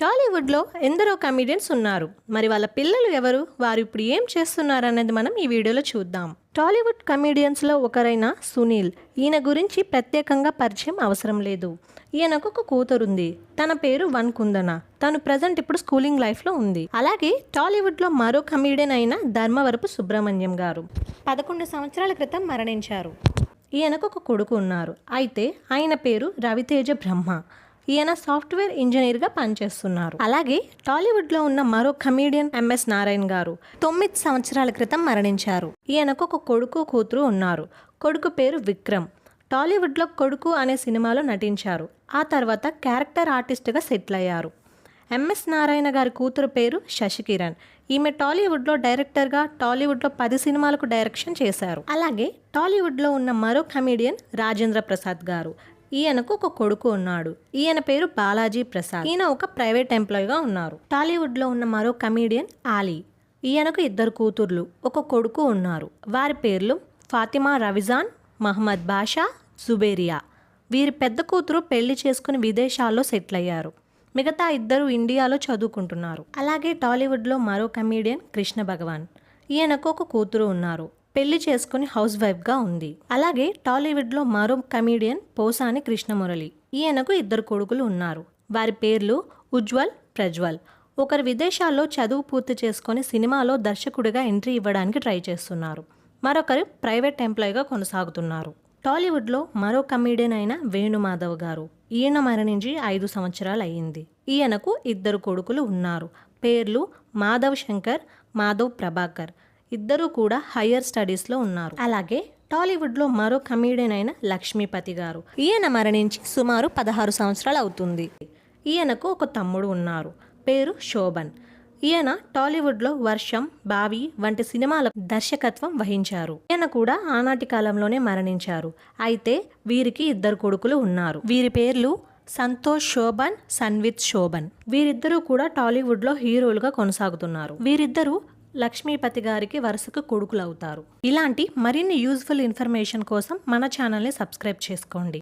టాలీవుడ్లో ఎందరో కమెడియన్స్ ఉన్నారు. మరి వాళ్ళ పిల్లలు ఎవరు? వారు ఇప్పుడు ఏం చేస్తున్నారు అనేది మనం ఈ వీడియోలో చూద్దాం. టాలీవుడ్ కమెడియన్స్లో ఒకరైన సునీల్. ఈయన గురించి ప్రత్యేకంగా పరిచయం అవసరం లేదు. ఈయనకు ఒక కూతురుంది. తన పేరు వన్ కుందన. తను ప్రజెంట్ ఇప్పుడు స్కూలింగ్ లైఫ్లో ఉంది. అలాగే టాలీవుడ్లో మరో కమెడియన్ అయిన ధర్మవరపు సుబ్రహ్మణ్యం గారు పదకొండు సంవత్సరాల క్రితం మరణించారు. ఈయనకు ఒక కొడుకు ఉన్నారు. అయితే ఆయన పేరు రవితేజ బ్రహ్మ. ఈయన సాఫ్ట్వేర్ ఇంజనీర్గా పనిచేస్తున్నారు. అలాగే టాలీవుడ్లో ఉన్న మరో కమీడియన్ ఎంఎస్ నారాయణ్ గారు తొమ్మిది సంవత్సరాల క్రితం మరణించారు. ఈయనకు ఒక కొడుకు కూతురు ఉన్నారు. కొడుకు పేరు విక్రమ్. టాలీవుడ్లో కొడుకు అనే సినిమాలో నటించారు. ఆ తర్వాత క్యారెక్టర్ ఆర్టిస్ట్గా సెటిల్ అయ్యారు ఎంఎస్ నారాయణ గారి కూతురు పేరు శశికిరణ్. ఈమె టాలీవుడ్లో డైరెక్టర్గా టాలీవుడ్లో పది సినిమాలకు డైరెక్షన్ చేశారు. అలాగే టాలీవుడ్లో ఉన్న మరో కమీడియన్ రాజేంద్ర ప్రసాద్ గారు. ఈయనకు ఒక కొడుకు ఉన్నాడు. ఈయన పేరు బాలాజీ ప్రసాద్. ఈయన ఒక ప్రైవేట్ ఎంప్లాయీగా ఉన్నారు. టాలీవుడ్లో ఉన్న మరో కమీడియన్ ఆలీ. ఈయనకు ఇద్దరు కూతుర్లు ఒక కొడుకు ఉన్నారు. వారి పేర్లు ఫాతిమా రవిజాన్ మహమ్మద్ బాషా జుబేరియా. వీరి పెద్ద కూతురు పెళ్ళి చేసుకుని విదేశాల్లో సెటిల్ అయ్యారు మిగతా ఇద్దరు ఇండియాలో చదువుకుంటున్నారు. అలాగే టాలీవుడ్లో మరో కమీడియన్ కృష్ణ భగవాన్. ఈయనకు ఒక కూతురు ఉన్నారు. పెళ్ళి చేసుకుని హౌస్ వైఫ్గా ఉంది. అలాగే టాలీవుడ్లో మరో కమీడియన్ పోసాని కృష్ణమురళి. ఈయనకు ఇద్దరు కొడుకులు ఉన్నారు. వారి పేర్లు ఉజ్వల్ ప్రజ్వల్. ఒకరు విదేశాల్లో చదువు పూర్తి చేసుకొని సినిమాలో దర్శకుడిగా ఎంట్రీ ఇవ్వడానికి ట్రై చేస్తున్నారు. మరొకరు ప్రైవేట్ ఎంప్లాయీగా కొనసాగుతున్నారు. టాలీవుడ్లో మరో కమీడియన్ అయిన వేణుమాధవ్ గారు ఈయన మరణించి ఐదు సంవత్సరాలు అయ్యింది. ఈయనకు ఇద్దరు కొడుకులు ఉన్నారు. పేర్లు మాధవ్ శంకర్ మాధవ్ ప్రభాకర్. ఇద్దరూ కూడా హయ్యర్ స్టడీస్లో ఉన్నారు. అలాగే టాలీవుడ్లో మరో కమీడియన్ అయిన లక్ష్మీపతి గారు. ఈయన మరణించి సుమారు పదహారు సంవత్సరాలు అవుతుంది. ఈయనకు ఒక తమ్ముడు ఉన్నారు. పేరు శోభన్. ఈయన టాలీవుడ్లో వర్షం బావి వంటి సినిమాల దర్శకత్వం వహించారు. ఈయన కూడా ఆనాటి కాలంలోనే మరణించారు. అయితే వీరికి ఇద్దరు కొడుకులు ఉన్నారు. వీరి పేర్లు సంతోష్ శోభన్ సన్విత్ శోభన్. వీరిద్దరూ కూడా టాలీవుడ్లో హీరోలుగా కొనసాగుతున్నారు. వీరిద్దరూ లక్ష్మీపతి గారికి వరుసకు కొడుకులు అవుతారు ఇలాంటి మరిన్ని యూజ్ఫుల్ ఇన్ఫర్మేషన్ కోసం మన ఛానల్ని సబ్స్క్రైబ్ చేసుకోండి.